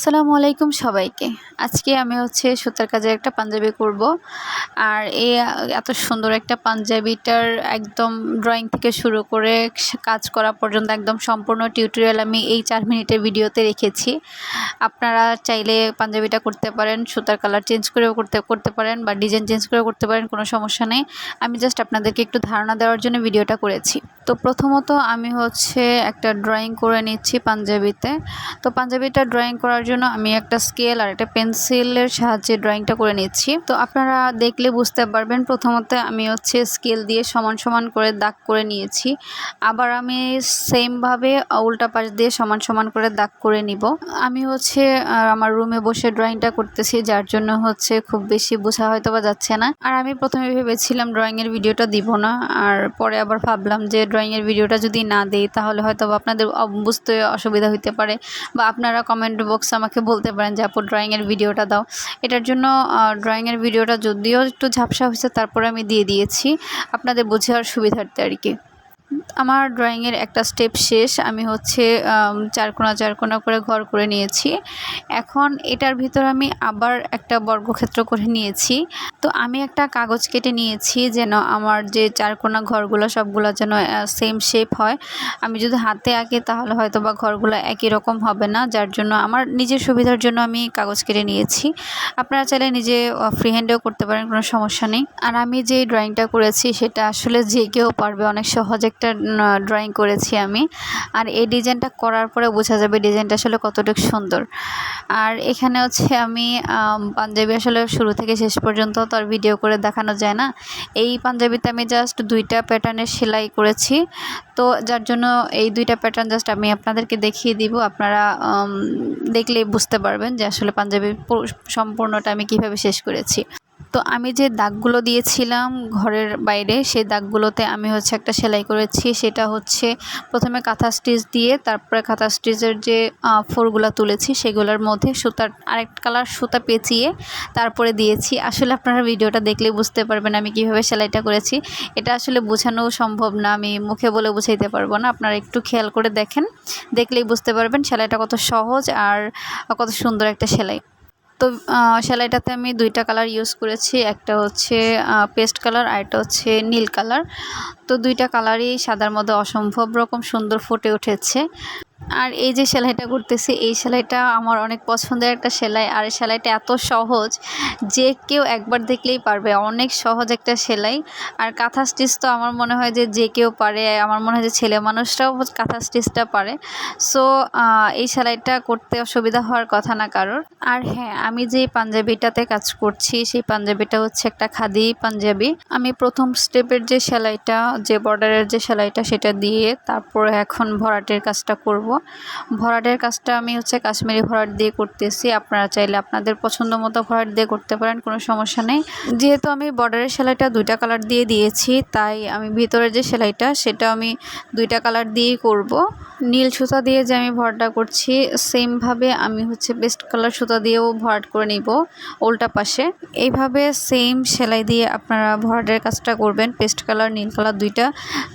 আসসালামু আলাইকুম সবাইকে। আজকে আমি হচ্ছে সুতার কাজের একটা পাঞ্জাবি করব। আর এই এত সুন্দর একটা পাঞ্জাবিটার একদম ড্রয়িং থেকে শুরু করে কাজ করা পর্যন্ত একদম সম্পূর্ণ টিউটোরিয়াল আমি এই চার মিনিটের ভিডিওতে রেখেছি। আপনারা চাইলে পাঞ্জাবিটা করতে পারেন, সুতার কালার চেঞ্জ করেও করতে করতে পারেন বা ডিজাইন চেঞ্জ করেও করতে পারেন, কোনো সমস্যা নেই। আমি জাস্ট আপনাদেরকে একটু ধারণা দেওয়ার জন্য ভিডিওটা করেছি। তো প্রথমত আমি হচ্ছে একটা ড্রয়িং করে নিচ্ছি পাঞ্জাবিতে। তো পাঞ্জাবিটা ড্রয়িং করার জন্য আমি একটা স্কেল আর একটা পেন্সিলের সাহায্যে ড্রয়িংটা করে নিচ্ছি। তো আপনারা দেখলে বুঝতে পারবেন, প্রথমত আমি হচ্ছে স্কেল দিয়ে সমান সমান করে দাগ করে নিয়েছি। আবার আমি সেমভাবে উল্টা পাশ দিয়ে সমান সমান করে দাগ করে নিব। আমি হচ্ছে আমার রুমে বসে ড্রয়িংটা করতেছি, যার জন্য হচ্ছে খুব বেশি বোঝা হয়তো বা যাচ্ছে না। আর আমি প্রথমে ভেবেছিলাম ড্রয়িংয়ের ভিডিওটা দিব না, আর পরে আবার ভাবলাম যে ড্রয়িংয়ের ভিডিওটা যদি না দেই, তাহলে হয়তো আপনাদের বুঝতে অসুবিধা হইতে পারে। বা আপনারা কমেন্ট বক্সে আমাকে বলতে পারেন যে, আপু ড্রয়িংয়ের ভিডিওটা দাও। এটার জন্য ড্রয়িংয়ের ভিডিওটা যদিও একটু ঝাপসা হয়েছে তারপরে আমি দিয়ে দিয়েছি। আপনাদের বোঝার সুবিধার্থে আর কি। আমার ড্রয়িংয়ের একটা স্টেপ শেষ। আমি হচ্ছে চারকোনা চারকোনা করে ঘর করে নিয়েছি। এখন এটার ভিতর আমি আবার একটা বর্গক্ষেত্র করে নিয়েছি। তো আমি একটা কাগজ কেটে নিয়েছি যেন আমার যে চারকোনা ঘরগুলো সবগুলো যেন সেম শেপ হয়। আমি যদি হাতে আঁকি তাহলে হয়তো বা ঘরগুলো একই রকম হবে না, যার জন্য আমার নিজের সুবিধার জন্য আমি কাগজ কেটে নিয়েছি। আপনারা চাইলে নিজে ফ্রি হ্যান্ডেও করতে পারেন, কোনো সমস্যা নেই। আর আমি যে ড্রয়িংটা করেছি সেটা আসলে যে কেউ পারবে, অনেক সহজ একটা ড্রয়িং করেছি আমি। আর এই ডিজাইনটা করার পরে বোঝা যাবে ডিজাইনটা আসলে কতটুকু সুন্দর। আর এখানে হচ্ছে আমি পাঞ্জাবি আসলে শুরু থেকে শেষ পর্যন্ত তো আর ভিডিও করে দেখানো যায় না। এই পাঞ্জাবিতে আমি জাস্ট দুইটা প্যাটার্নের সেলাই করেছি। তো যার জন্য এই দুইটা প্যাটার্ন জাস্ট আমি আপনাদেরকে দেখিয়ে দিব। আপনারা দেখলেই বুঝতে পারবেন যে আসলে পাঞ্জাবি সম্পূর্ণটা আমি কীভাবে শেষ করেছি। তো আমি যে দাগগুলো দিয়েছিলাম ঘরের বাইরে, সেই দাগগুলোতে আমি হচ্ছে একটা সেলাই করেছি। সেটা হচ্ছে প্রথমে কাঁথা স্টিচ দিয়ে, তারপরে কাঁথা স্টিচের যে ফোরগুলো তুলেছি, সেগুলোর মধ্যে সুতার আরেক কালার সুতা পেঁচিয়ে তারপরে দিয়েছি। আসলে আপনারা ভিডিওটা দেখলেই বুঝতে পারবেন আমি কীভাবে সেলাইটা করেছি। এটা আসলে বোঝানো সম্ভব না, আমি মুখে বলে বুঝাইতে পারব না। আপনারা একটু খেয়াল করে দেখেন, দেখলেই বুঝতে পারবেন সেলাইটা কত সহজ আর কত সুন্দর একটা সেলাই। তো সেলাইটাতে আমি দুইটা কালার ইউজ করেছি। একটা হচ্ছে পেস্ট কালার আর একটা হচ্ছে নীল কালার তো দুইটা কালারই সাদার মধ্যে অসম্ভব রকম সুন্দর ফুটে উঠেছে। আর এই যে সেলাইটা করতেছি, এই সেলাইটা আমার অনেক পছন্দের একটা সেলাই। আর এই সেলাইটা এত সহজ যে কেউ একবার দেখলেই পারবে। অনেক সহজ একটা সেলাই। আর কাঁথা স্টিচ তো আমার মনে হয় যে যে কেউ পারে। আমার মনে হয় যে, ছেলে মানুষরাও কাঁথা স্টিচটা পারে। সো এই সেলাইটা করতে অসুবিধা হওয়ার কথা না কারোর। আর হ্যাঁ আমি যে পাঞ্জাবিটাতে কাজ করছি, সেই পাঞ্জাবিটা হচ্ছে একটা খাদি পাঞ্জাবি। আমি প্রথম স্টেপের যে সেলাইটা, যে বর্ডারের যে সেলাইটা, সেটা দিয়ে তারপরে এখন ভরাটের কাজটা করব। ভরাটের কাজটা আমি হচ্ছে কাশ্মীরি ভরাট দিয়ে করতেছি। আপনারা চাইলে আপনাদের পছন্দ মতো ভরাট দিয়ে করতে পারেন, কোনো সমস্যা নেই। যেহেতু আমি বর্ডারের সেলাইটা দুইটা কালার দিয়ে দিয়েছি, তাই আমি ভিতরের যে সেলাইটা সেটা আমি দুইটা কালার দিয়েই করব। নীল সুতা দিয়ে যে আমি ভরাটটা করছি সেমভাবে আমি হচ্ছে বেস্ট কালার সুতা দিয়েও ভরাট করে নিব উল্টা পাশে। এইভাবে সেম সেলাই দিয়ে আপনারা ভরাটের কাজটা করবেন পেস্ট কালার নীল কালার দুইটা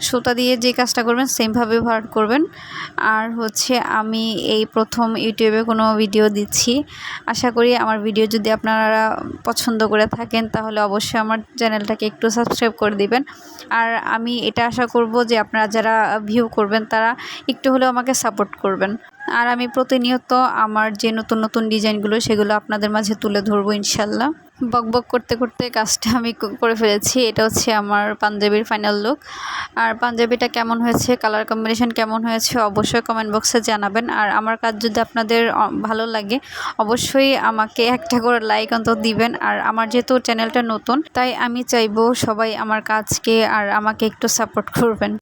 সুতা দিয়ে যে কাজটা করবেন সেমভাবে ভরাট করবেন। আর হচ্ছে আমি এই প্রথম ইউটিউবে কোনো ভিডিও দিচ্ছি। আশা করি আমার ভিডিও যদি আপনারা পছন্দ করে থাকেন, তাহলে অবশ্যই আমার চ্যানেলটাকে একটু সাবস্ক্রাইব করে দিবেন। আর আমি এটা আশা করব যে আপনারা যারা ভিউ করবেন, তারা একটু হলেও আমাকে সাপোর্ট করবেন। আর আমি প্রতিনিয়ত আমার যে নতুন নতুন ডিজাইনগুলো সেগুলো আপনাদের মাঝে তুলে ধরবো ইনশাল্লাহ। বক বক করতে করতে কাজটা আমি করে ফেলেছি। এটা হচ্ছে আমার পাঞ্জাবির ফাইনাল লুক আর পাঞ্জাবিটা কেমন হয়েছে কালার কম্বিনেশন কেমন হয়েছে অবশ্যই কমেন্ট বক্সে জানাবেন। আর আমার কাজ যদি আপনাদের ভালো লাগে, অবশ্যই আমাকে একটা করে লাইক অন্তত দিবেন। আর আমার যেহেতু চ্যানেলটা নতুন, তাই আমি চাইব সবাই আমার কাজকে আর আমাকে একটু সাপোর্ট করবেন।